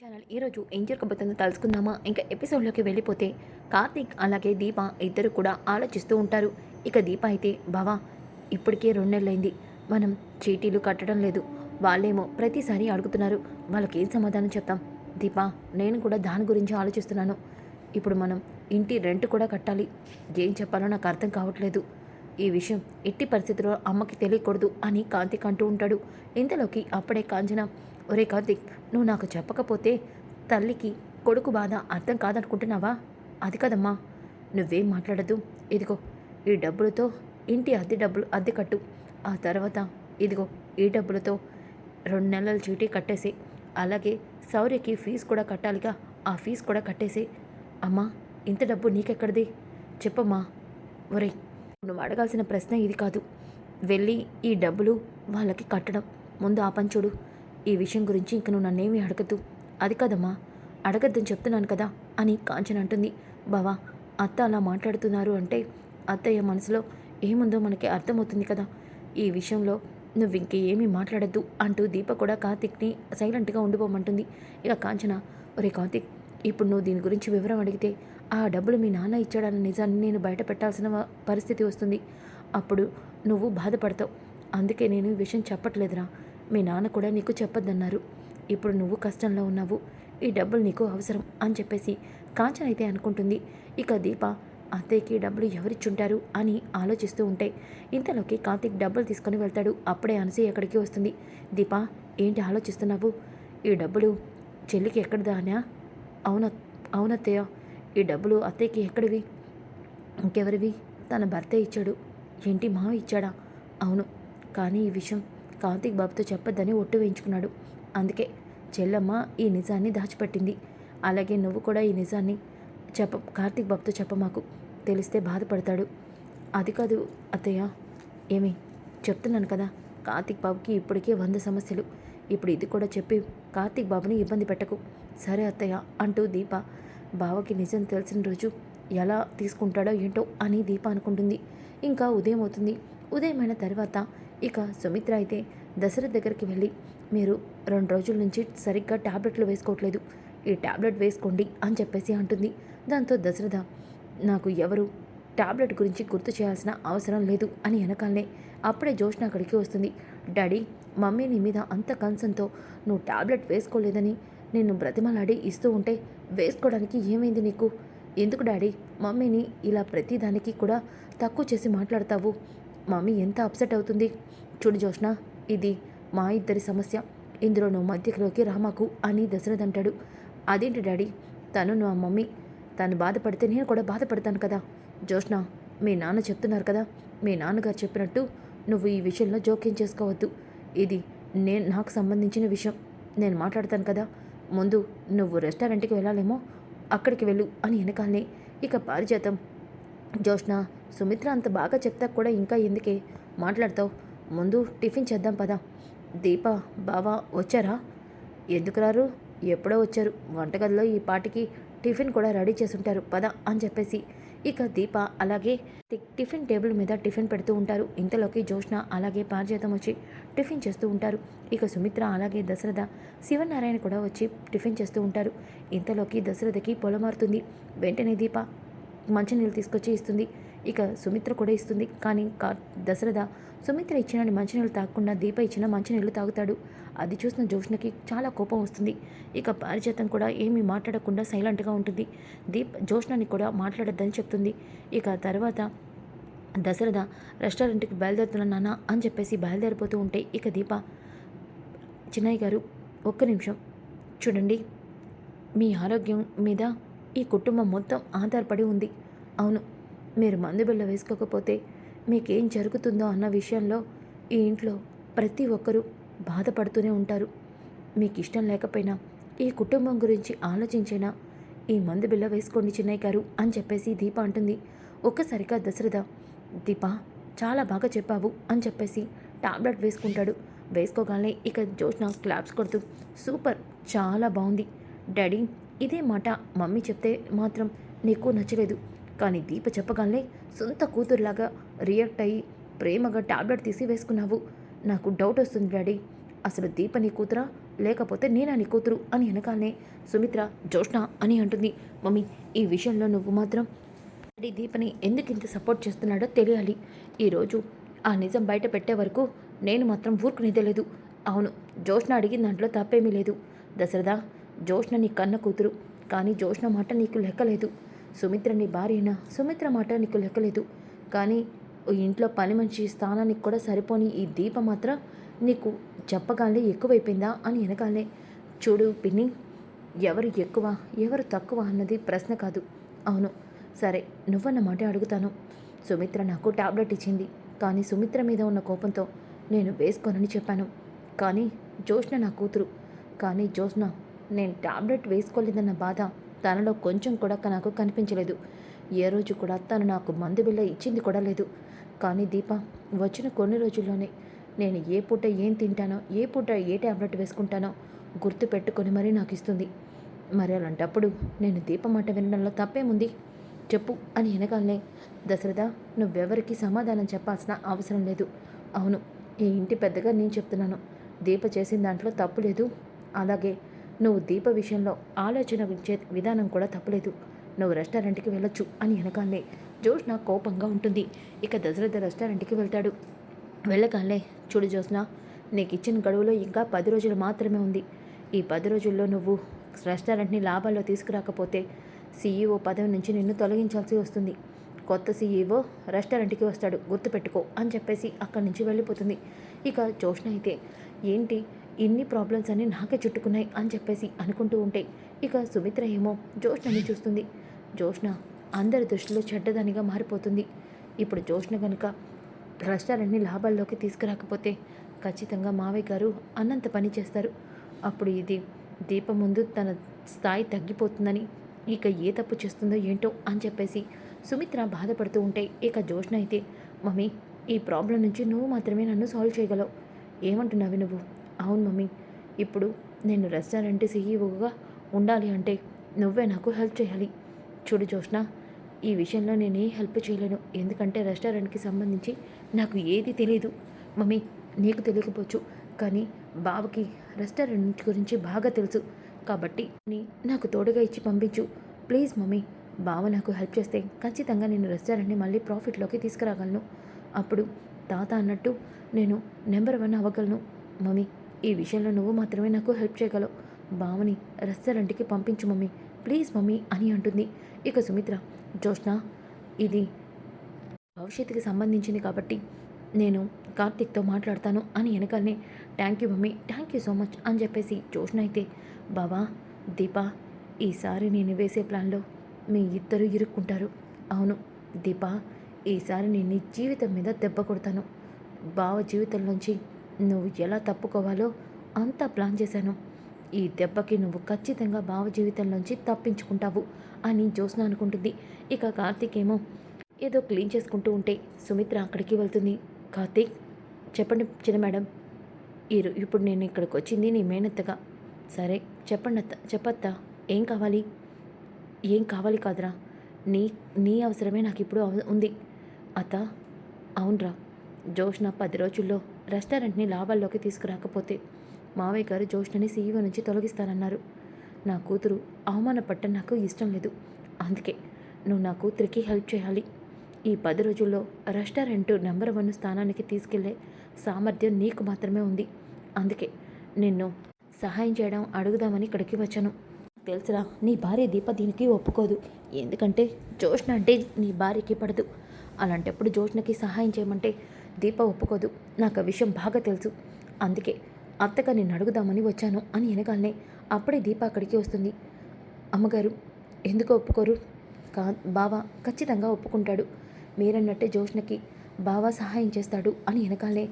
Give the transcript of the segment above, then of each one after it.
Channel ఈరోజు ఏం జరగబోతుందో తెలుసుకుందామా ఇంకా ఎపిసోడ్లోకి వెళ్ళిపోతే కార్తీక్ అలాగే దీప ఇద్దరు కూడా ఆలోచిస్తూ ఉంటారు. ఇక దీప అయితే బావా ఇప్పటికే రెండు నెలలైంది మనం చీటీలు కట్టడం లేదు. వాళ్ళేమో ప్రతిసారి అడుగుతున్నారు. వాళ్ళకి ఏం సమాధానం చెప్తాం? దీప నేను కూడా దాని గురించి ఆలోచిస్తున్నాను. ఇప్పుడు మనం ఇంటి రెంట్ కూడా కట్టాలి. ఏం చెప్పాలో నాకు అర్థం కావట్లేదు. ఈ విషయం ఎట్టి పరిస్థితుల్లో అమ్మకి తెలియకూడదు అని కార్తీక్ అంటూ ఉంటాడు. ఇంతలోకి అప్పుడే కాంచన ఒరే కాంతి నువ్వు నాకు చెప్పకపోతే తల్లికి కొడుకు బాధ అర్థం కాదనుకుంటున్నావా? అది కదమ్మా నువ్వేం మాట్లాడద్దు. ఇదిగో ఈ డబ్బులతో ఇంటి అద్దె డబ్బులు అద్దె కట్టు. ఆ తర్వాత ఇదిగో ఈ డబ్బులతో రెండు నెలల చీటీ కట్టేసి. అలాగే సౌర్యకి ఫీజు కూడా కట్టాలిగా ఆ ఫీజు కూడా కట్టేసి. అమ్మా ఇంత డబ్బు నీకెక్కడిది? చెప్పమ్మా. ఒరే నువ్వు అడగాల్సిన ప్రశ్న ఇది కాదు. వెళ్ళి ఈ డబ్బులు వాళ్ళకి కట్టడం. ముందు ఆ ఈ విషయం గురించి ఇంక నువ్వు నన్నేమీ అడగద్దు. అది కదమ్మా. అడగద్దని చెప్తున్నాను కదా అని కాంచన అంటుంది. బావా అత్త అలా మాట్లాడుతున్నారు అంటే అత్తయ్య మనసులో ఏముందో మనకి అర్థమవుతుంది కదా. ఈ విషయంలో నువ్వు ఇంకేమీ మాట్లాడద్దు అంటూ దీప కూడా కార్తిక్ని సైలెంట్గా ఉండిపోమంటుంది. ఇక కాంచన ఒరే కార్తిక్ ఇప్పుడు నువ్వు దీని గురించి వివరం అడిగితే ఆ డబ్బులు మీ నాన్న ఇచ్చాడన్న నిజాన్ని నేను బయట పెట్టాల్సిన పరిస్థితి వస్తుంది. అప్పుడు నువ్వు బాధపడతావు. అందుకే నేను ఈ విషయం చెప్పట్లేదురా. మీ నాన్న కూడా నీకు చెప్పొద్దన్నారు. ఇప్పుడు నువ్వు కష్టంలో ఉన్నావు. ఈ డబ్బులు నీకు అవసరం అని చెప్పేసి కాంచన అయితే అనుకుంటుంది. ఇక దీప అత్తయ్యకి డబ్బులు ఎవరిచ్చుంటారు? అని ఆలోచిస్తూ ఉంటే ఇంతలోకి కార్తీక్ డబ్బులు తీసుకొని వెళ్తాడు. అప్పుడే అనసూయ ఎక్కడికి వస్తుంది. దీప ఏంటి ఆలోచిస్తున్నావు? ఈ డబ్బులు చెల్లికి ఎక్కడిదానా అవున అవునత్తయ్య. ఈ డబ్బులు అత్తయ్యకి ఎక్కడివి? ఇంకెవరివి? తన భర్తే ఇచ్చాడు. ఏంటి మా ఇచ్చాడా? అవును కానీ ఈ విషయం కార్తీక్ బాబుతో చెప్పొద్దని ఒట్టు వేయించుకున్నాడు. అందుకే చెల్లమ్మ ఈ నిజాన్ని దాచిపెట్టింది. అలాగే నువ్వు కూడా ఈ నిజాన్ని చెప్ప కార్తీక్ బాబుతో చెప్పమాకు. తెలిస్తే బాధపడతాడు. అది కాదు అత్తయ్య ఏమి? చెప్తున్నాను కదా కార్తీక్ బాబుకి ఇప్పటికే వంద సమస్యలు. ఇప్పుడు ఇది కూడా చెప్పి కార్తీక్ బాబుని ఇబ్బంది పెట్టకు. సరే అత్తయ్య అంటూ దీప బావకి నిజం తెలిసిన రోజు ఎలా తీసుకుంటాడో ఏంటో అని దీప అనుకుంటుంది. ఇంకా ఉదయం అవుతుంది. ఉదయమైన తర్వాత ఇక సుమిత్ర అయితే దశరథ్ దగ్గరికి వెళ్ళి మీరు రెండు రోజుల నుంచి సరిగ్గా ట్యాబ్లెట్లు వేసుకోవట్లేదు. ఈ టాబ్లెట్ వేసుకోండి అని చెప్పేసి అంటుంది. దాంతో దశరథ నాకు ఎవరు టాబ్లెట్ గురించి గుర్తు చేయాల్సిన అవసరం లేదు అని వెనకాలనే అప్పుడే జోష్ అక్కడికి వస్తుంది. డాడీ మమ్మీ నీ మీద అంత కన్సర్న్తో నువ్వు ట్యాబ్లెట్ వేసుకోలేదని నిన్ను బ్రతిమలాడి ఇస్తూ ఉంటే వేసుకోవడానికి ఏమైంది నీకు? ఎందుకు డాడీ? మమ్మీని ఇలా ప్రతిదానికి కూడా తక్కువ చేసి మాట్లాడతావు. మమ్మీ ఎంత అప్సెట్ అవుతుంది? చూడు జోష్ణ ఇది మా ఇద్దరి సమస్య. ఇందులో నువ్వు మధ్యలోకి రామాకు అని దశరథ్ అంటాడు అదేంటి డాడీ? తను నా మమ్మీ. తను బాధపడితే నేను కూడా బాధపడతాను కదా. జోష్ణ మీ నాన్న చెప్తున్నారు కదా. మీ నాన్నగారు చెప్పినట్టు నువ్వు ఈ విషయంలో జోక్యం చేసుకోవద్దు. ఇది నేను నాకు సంబంధించిన విషయం. నేను మాట్లాడతాను కదా. ముందు నువ్వు రెస్టారెంట్కి వెళ్ళాలేమో అక్కడికి వెళ్ళు అని వెనకాలనే. ఇక పారిజాతం. జోష్ణ సుమిత్ర అంత బాగా చెప్తా కూడా ఇంకా ఎందుకే? మాట్లాడతావు. ముందు టిఫిన్ చేద్దాం పదా. దీప బావా వచ్చారా? ఎందుకు రారు? ఎప్పుడో వచ్చారు. వంటగదిలో ఈ పాటికి టిఫిన్ కూడా రెడీ చేసుంటారు. పద అని చెప్పేసి ఇక దీప అలాగే టిఫిన్ టేబుల్ మీద టిఫిన్ పెడుతూ ఉంటారు. ఇంతలోకి జోష్న అలాగే పారిజాతం వచ్చి టిఫిన్ చేస్తూ ఉంటారు. ఇక సుమిత్ర అలాగే దశరథ శివనారాయణ కూడా వచ్చి టిఫిన్ చేస్తూ ఉంటారు. ఇంతలోకి దశరథకి పొలమారుతుంది. వెంటనే దీప మంచినీళ్ళు తీసుకొచ్చి ఇస్తుంది. ఇక సుమిత్ర కూడా ఇస్తుంది. కానీ కా దశరథ సుమిత్ర ఇచ్చిన మంచినీళ్ళు తాగకుండా దీప ఇచ్చిన మంచినీళ్ళు తాగుతాడు. అది చూసిన జోష్నకి చాలా కోపం వస్తుంది. ఇక పారిజాతం కూడా ఏమీ మాట్లాడకుండా సైలెంట్గా ఉంటుంది. దీప్ జోష్నని కూడా మాట్లాడద్దని చెప్తుంది. ఇక తర్వాత దశరథ రెస్టారెంట్కి బయలుదేరుతున్నా నాన్న అని చెప్పేసి బయలుదేరిపోతూ ఉంటే ఇక దీప చిన్నయ్య గారు ఒక్క నిమిషం చూడండి. మీ ఆరోగ్యం మీద ఈ కుటుంబం మొత్తం ఆధారపడి ఉంది. అవును మీరు మందు బిళ్ళ వేసుకోకపోతే మీకేం జరుగుతుందో అన్న విషయంలో ఈ ఇంట్లో ప్రతి ఒక్కరూ బాధపడుతూనే ఉంటారు. మీకు ఇష్టం లేకపోయినా ఈ కుటుంబం గురించి ఆలోచించైనా ఈ మందు బిల్ల వేసుకోండి చిన్నయ్య గారు అని చెప్పేసి దీప అంటుంది. ఒక్కసారిగా దశరథ దీప చాలా బాగా చెప్పావు అని చెప్పేసి టాబ్లెట్ వేసుకుంటాడు. వేసుకోగానే ఇక జోష్న క్లాప్స్ కొడుతూ సూపర్ చాలా బాగుంది. డాడీ ఇదే మాట మమ్మీ చెప్తే మాత్రం నీకు నచ్చలేదు. కానీ దీప చెప్పగానే సొంత కూతురులాగా రియాక్ట్ అయ్యి ప్రేమగా టాబ్లెట్ తీసి వేసుకున్నావు. నాకు డౌట్ వస్తుంది డాడీ. అసలు దీప నీ కూతురా? లేకపోతే నేనా నీ కూతురు? అని వెనకాలనే సుమిత్ర జోష్ణ అని అంటుంది. మమ్మీ ఈ విషయంలో నువ్వు మాత్రం డాడీ దీపని ఎందుకు ఇంత సపోర్ట్ చేస్తున్నాడో తెలియాలి. ఈరోజు ఆ నిజం బయట పెట్టే వరకు నేను మాత్రం ఊరుకునేదే లేదు అవును జోష్ణ అడిగిన దాంట్లో తప్పేమీ లేదు. దశరథ జోష్ణ నీ కన్న కూతురు. కానీ జోష్ణ మాట నీకు లెక్కలేదు. సుమిత్ర నీ భార్యనా? సుమిత్ర మాట నీకు లెక్కలేదు. కానీ ఇంట్లో పని మనిషి స్థానానికి కూడా సరిపోని ఈ దీప మాత్రం నీకు చెప్పగానే ఎక్కువైపోయిందా అని వెనకాలే చూడు పిన్ని ఎవరు ఎక్కువ ఎవరు తక్కువ అన్నది ప్రశ్న కాదు. అవును సరే నువ్వన్న మాట అడుగుతాను. సుమిత్ర నాకు టాబ్లెట్ ఇచ్చింది. కానీ సుమిత్ర మీద ఉన్న కోపంతో నేను వేసుకోనని చెప్పాను. కానీ జోష్న నా కూతురు. కానీ జోష్న నేను టాబ్లెట్ వేసుకోలేదన్న బాధ తనలో కొంచెం కూడా నాకు కనిపించలేదు. ఏ రోజు కూడా తను నాకు మందు బిళ్ళ ఇచ్చింది కూడా లేదు. కానీ దీప వచ్చిన కొన్ని రోజుల్లోనే నేను ఏ పూట ఏం తింటానో ఏ పూట ఏ టాబ్లెట్ వేసుకుంటానో గుర్తు పెట్టుకొని మరీ నాకు ఇస్తుంది మరి అలాంటప్పుడు నేను దీప మాట వినడంలో తప్పేముంది? చెప్పు అని వెనకాలనే దశరథ నువ్వెవరికి సమాధానం చెప్పాల్సిన అవసరం లేదు. అవును ఈ ఇంటి పెద్దగా నేను చెప్తున్నాను. దీప చేసిన దాంట్లో తప్పు లేదు. అలాగే నువ్వు దీప విషయంలో ఆలోచన విధానం కూడా తప్పలేదు నువ్వు రెస్టారెంట్కి వెళ్ళొచ్చు అని వెనకాలనే జోష్న కోపంగా ఉంటుంది. ఇక దశరథ రెస్టారెంట్కి వెళ్తాడు. వెళ్ళగానే చూడు జోష్న నీకు ఇచ్చిన గడువులో ఇంకా పది రోజులు మాత్రమే ఉంది. ఈ పది రోజుల్లో నువ్వు రెస్టారెంట్ని లాభాల్లో తీసుకురాకపోతే సీఈఓ పదవి నుంచి నిన్ను తొలగించాల్సి వస్తుంది. కొత్త సీఈఓ రెస్టారెంట్కి వస్తాడు. గుర్తుపెట్టుకో అని చెప్పేసి అక్కడి నుంచి వెళ్ళిపోతుంది. ఇక జోష్న అయితే ఏంటి? ఇన్ని ప్రాబ్లమ్స్ అన్నీ నాకే చుట్టుకున్నాయి అని చెప్పేసి అనుకుంటూ ఉంటే ఇక సుమిత్ర ఏమో జోష్నని చూస్తుంది. జోష్న అందరి దృష్టిలో చెడ్డదానిగా మారిపోతుంది. ఇప్పుడు జోష్న కనుక రెస్టారెంట్ని లాభాల్లోకి తీసుకురాకపోతే ఖచ్చితంగా మావయ్య గారు అన్నంత పని చేస్తారు. అప్పుడు ఇది దీప ముందు తన స్థాయి తగ్గిపోతుందని ఇక ఏ తప్పు చేస్తుందో ఏంటో అని చెప్పేసి సుమిత్ర బాధపడుతూ ఉంటే ఇక జోష్న అయితే మమ్మీ ఈ ప్రాబ్లం నుంచి నువ్వు మాత్రమే నన్ను సాల్వ్ చేయగలవు. ఏమంటున్నావి నువ్వు? అవును మమ్మీ ఇప్పుడు నేను రెస్టారెంట్ సీఈఓగా ఉండాలి అంటే నువ్వే నాకు హెల్ప్ చేయాలి. చూడు జోష్న ఈ విషయంలో నేను ఏ హెల్ప్ చేయలేను. ఎందుకంటే రెస్టారెంట్కి సంబంధించి నాకు ఏది తెలియదు మమ్మీ నీకు తెలియకపోవచ్చు కానీ బావకి రెస్టారెంట్ గురించి బాగా తెలుసు. కాబట్టి నాకు తోడుగా ఇచ్చి పంపించు. ప్లీజ్ మమ్మీ బావ నాకు హెల్ప్ చేస్తే ఖచ్చితంగా నేను రెస్టారెంట్ని మళ్ళీ ప్రాఫిట్లోకి తీసుకురాగలను. అప్పుడు తాత అన్నట్టు నేను నెంబర్ వన్ అవ్వగలను. మమ్మీ ఈ విషయంలో నువ్వు మాత్రమే నాకు హెల్ప్ చేయగలవు. బావని రెస్టారెంట్కి పంపించు మమ్మీ. ప్లీజ్ మమ్మీ అని అంటుంది. ఇక సుమిత్ర జోష్న ఇది భవిష్యత్తుకి సంబంధించింది కాబట్టి నేను కార్తిక్తో మాట్లాడతాను అని వెనకాలనే thank you mummy thank you so much అని చెప్పేసి జోష్న అయితే బావా దీప ఈసారి నేను వేసే ప్లాన్లో మీ ఇద్దరు ఇరుక్కుంటారు. అవును దీప ఈసారి నేను నీ జీవితం మీద దెబ్బ కొడతాను. బావ జీవితం నుంచి నువ్వు ఎలా తప్పుకోవాలో అంతా ప్లాన్ చేశాను. ఈ దెబ్బకి నువ్వు ఖచ్చితంగా భావజీవితంలోంచి తప్పించుకుంటావు అని జ్యోత్స్న అనుకుంటుంది. ఇక కార్తీక్ ఏమో ఏదో క్లీన్ చేసుకుంటూ ఉంటే సుమిత్ర అక్కడికి వెళ్తుంది. కార్తీక్ చెప్పండి చిన్న మేడం. ఈరో ఇప్పుడు నేను ఇక్కడికి వచ్చింది నీ మేనత్తగా. సరే చెప్పండి అత్త చెప్పత్తా ఏం కావాలి? ఏం కావాలి కాదురా. నీ నీ అవసరమే నాకు ఇప్పుడు అవ- ఉంది. అత్త అవునరా. జోష్న పది రోజుల్లో రెస్టారెంట్ని లాభాల్లోకి తీసుకురాకపోతే మావయ్య గారు జోష్నని సీఈఓ నుంచి తొలగిస్తానన్నారు. నా కూతురు అవమానపట్టం నాకు ఇష్టం లేదు. అందుకే నువ్వు నా కూతురికి హెల్ప్ చేయాలి. ఈ పది రోజుల్లో రెస్టారెంట్ నెంబర్ వన్ స్థానానికి తీసుకెళ్ళే సామర్థ్యం నీకు మాత్రమే ఉంది. అందుకే నిన్ను సహాయం చేయడం అడుగుదామని ఇక్కడికి వచ్చాను. తెలుసురా నీ భార్య దీప దీనికి ఒప్పుకోదు. ఎందుకంటే జోష్న అంటే నీ భార్యకి పడదు. అలాంటప్పుడు జోష్నకి సహాయం చేయమంటే దీప ఒప్పుకోదు. నాకు ఆ విషయం బాగా తెలుసు. అందుకే అత్తగా నిన్ను అడుగుదామని వచ్చాను అని వెనకాలనే అప్పుడే దీప అక్కడికి వస్తుంది. అమ్మగారు ఎందుకు ఒప్పుకోరు? కా బావ ఖచ్చితంగా ఒప్పుకుంటాడు. మీరన్నట్టే జోష్నకి బావ సహాయం చేస్తాడు అని వెనకాలే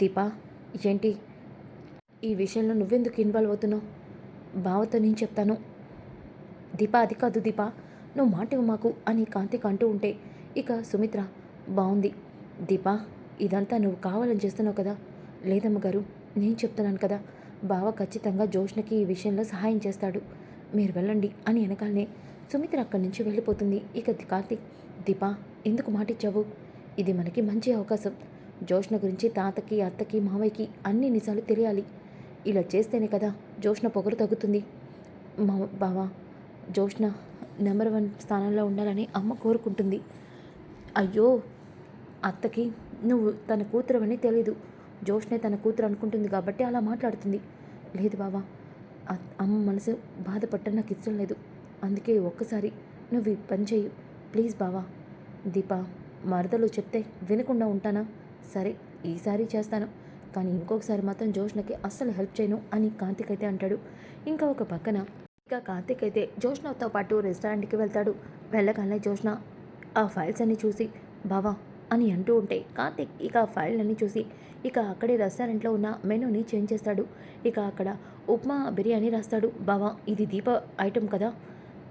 దీపా ఏంటి? ఈ విషయంలో నువ్వెందుకు ఇన్వాల్వ్ అవుతున్నావు? బావతో నేను చెప్తాను. దీపా అది కాదు దీపా నువ్వు మాట మాకు అని కాంతికి అంటూ ఉంటే ఇక సుమిత్ర బాగుంది దీపా ఇదంతా నువ్వు కావాలని చేస్తున్నావు కదా? లేదమ్మ గారు నేను చెప్తున్నాను కదా బావ ఖచ్చితంగా జోష్నకి ఈ విషయంలో సహాయం చేస్తాడు. మీరు వెళ్ళండి అని వెనకాలనే సుమిత్ర అక్కడి నుంచి వెళ్ళిపోతుంది. ఇక కార్తీక్ దీపా ఎందుకు మాటిచ్చావు? ఇది మనకి మంచి అవకాశం. జోష్ణ గురించి తాతకి అత్తకి మావయ్యకి అన్ని నిజాలు తెలియాలి. ఇలా చేస్తేనే కదా జోష్ణ పొగరు తగ్గుతుంది. మా బావా జోష్ణ నెంబర్ వన్ స్థానంలో ఉండాలని అమ్మ కోరుకుంటుంది. అయ్యో అత్తకి నువ్వు తన కూతురవని తెలీదు. జోష్నే తన కూతురు అనుకుంటుంది కాబట్టి అలా మాట్లాడుతుంది. లేదు బావా అమ్మ మనసు బాధపడటం నాకు ఇష్టం లేదు. అందుకే ఒక్కసారి నువ్వు ఈ పని చెయ్యి. ప్లీజ్ బావా దీప మరదలు చెప్తే వినకుండా ఉంటానా? సరే ఈసారి చేస్తాను. కానీ ఇంకొకసారి మాత్రం జోష్నకి అస్సలు హెల్ప్ చేయను అని కార్తిక్ అయితే అంటాడు. ఇంకా ఒక పక్కన ఇంకా కార్తిక్ అయితే జోష్నతో పాటు రెస్టారెంట్కి వెళ్తాడు. వెళ్ళగానే జోష్న ఆ ఫైల్స్ అన్ని చూసి బావా అని అంటూ ఉంటే కార్తిక్ ఇక ఆ ఫైల్ చూసి ఇక అక్కడే రెస్టారెంట్లో ఉన్న మెనూని చేంజ్ చేస్తాడు. ఇక అక్కడ ఉప్మా బిర్యానీ రాస్తాడు. బావా ఇది దీప ఐటెం కదా?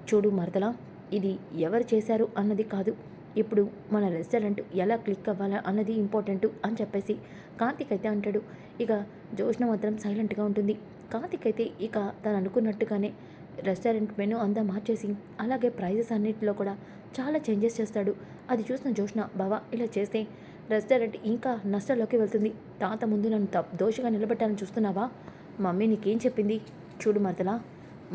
చూడు మరదలా ఇది ఎవరు చేశారు అన్నది కాదు. ఇప్పుడు మన రెస్టారెంట్ ఎలా క్లిక్ అవ్వాలా అన్నది ఇంపార్టెంట్ అని చెప్పేసి కార్తిక్ అయితే అంటాడు. ఇక జోష్ణ మాత్రం సైలెంట్గా ఉంటుంది. కార్తిక్ అయితే ఇక తను అనుకున్నట్టుగానే రెస్టారెంట్ మెనూ అంతా మార్చేసి అలాగే ప్రైజెస్ అన్నిటిలో కూడా చాలా చేంజెస్ చేస్తాడు. అది చూసిన జోష్న బావా ఇలా చేస్తే రెస్టారెంట్ ఇంకా నష్టాల్లోకి వెళ్తుంది. తాత ముందు నన్ను తప్ దోషగా నిలబెట్టాలని చూస్తున్నావా? మమ్మీ నీకేం చెప్పింది? చూడు మరదలా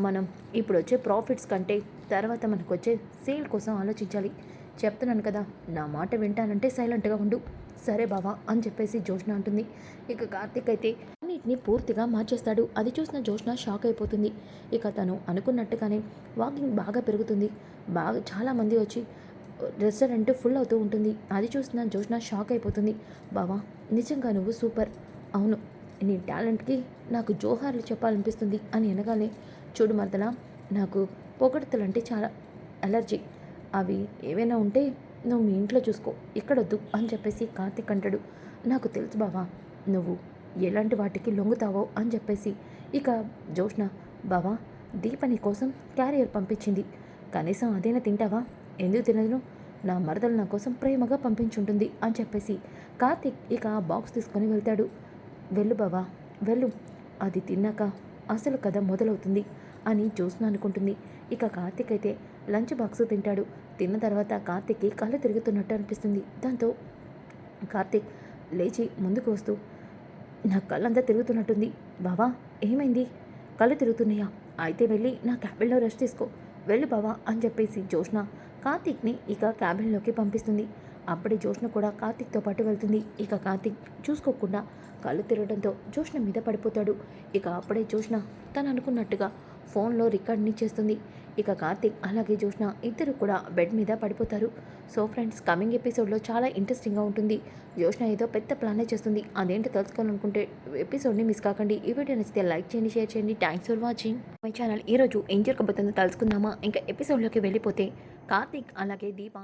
మనం ఇప్పుడు వచ్చే ప్రాఫిట్స్ కంటే తర్వాత మనకు వచ్చే సేల్ కోసం ఆలోచించాలి. చెప్తున్నాను కదా నా మాట వింటానంటే సైలెంట్గా ఉండు. సరే బావా అని చెప్పేసి జోష్న అంటుంది. ఇక కార్తీక్ అయితే అన్నిటిని పూర్తిగా మార్చేస్తాడు. అది చూసిన జోష్న షాక్ అయిపోతుంది. ఇక తను అనుకున్నట్టుగానే వాకింగ్ బాగా పెరుగుతుంది. బాగా చాలామంది వచ్చి రెస్టారెంట్ ఫుల్ అవుతూ ఉంటుంది. అది చూసిన జోష్న షాక్ అయిపోతుంది. బావా నిజంగా నువ్వు సూపర్. అవును నీ టాలెంట్కి నాకు జోహార్లు చెప్పాలనిపిస్తుంది అని అనగానే చూడు మరదలా నాకు పొగడతలంటే చాలా అలర్జీ. అవి ఏవైనా ఉంటే నువ్వు మీ ఇంట్లో చూసుకో. ఇక్కడొద్దు అని చెప్పేసి కార్తిక్ అంటాడు. నాకు తెలుసు బావా నువ్వు ఎలాంటి వాటికి లొంగుతావో అని చెప్పేసి. ఇక జోష్న బావా దీప నీ కోసం క్యారియర్ పంపించింది. కనీసం అదైనా తింటావా? ఎందుకు తినదును? నా మరదలు నా కోసం ప్రేమగా పంపించుంటుంది అని చెప్పేసి. కార్తిక్ ఇక ఆ బాక్స్ తీసుకొని వెళ్తాడు. వెళ్ళు బావా వెళ్ళు. అది తిన్నాక అసలు కథ మొదలవుతుంది అని జ్యోత్స్న అనుకుంటుంది. ఇక కార్తిక్ అయితే లంచ్ బాక్స్ తింటాడు. తిన్న తర్వాత కార్తిక్కి కళ్ళు తిరుగుతున్నట్టు అనిపిస్తుంది. దాంతో కార్తిక్ లేచి ముందుకు వస్తూ నా కళ్ళంతా తిరుగుతున్నట్టుంది. బావా ఏమైంది? కళ్ళు తిరుగుతున్నాయా? అయితే వెళ్ళి నా క్యాబిన్లో రెస్ట్ తీసుకో. వెళ్ళు బావా అని చెప్పేసి జోష్న కార్తీక్ని ఇక క్యాబిన్లోకి పంపిస్తుంది. అప్పుడే జోష్న కూడా కార్తిక్తో పాటు వెళ్తుంది. ఇక కార్తీక్ చూసుకోకుండా కళ్ళు తిరగడంతో జోష్న మీద పడిపోతాడు. ఇక అప్పుడే జోష్న తను అనుకున్నట్టుగా ఫోన్లో రికార్డ్ని చేస్తుంది. ఇక కార్తిక్ అలాగే జోష్న ఇద్దరు కూడా బెడ్ మీద పడిపోతారు. సో ఫ్రెండ్స్ కమింగ్ ఎపిసోడ్లో చాలా ఇంట్రెస్టింగ్గా ఉంటుంది. జోష్న ఏదో పెద్ద ప్లానే చేస్తుంది. అదేంటో తెలుసుకోవాలనుకుంటే ఎపిసోడ్ని మిస్ కాకండి. ఈ వీడియో నచ్చితే లైక్ చేయండి షేర్ చేయండి. Thanks for watching. My channel ఈరోజు ఏం జరగబోతుందో తెలుసుకుందామా? ఇంకా ఎపిసోడ్లోకి వెళ్ళిపోతే కార్తీక్ అలాగే దీప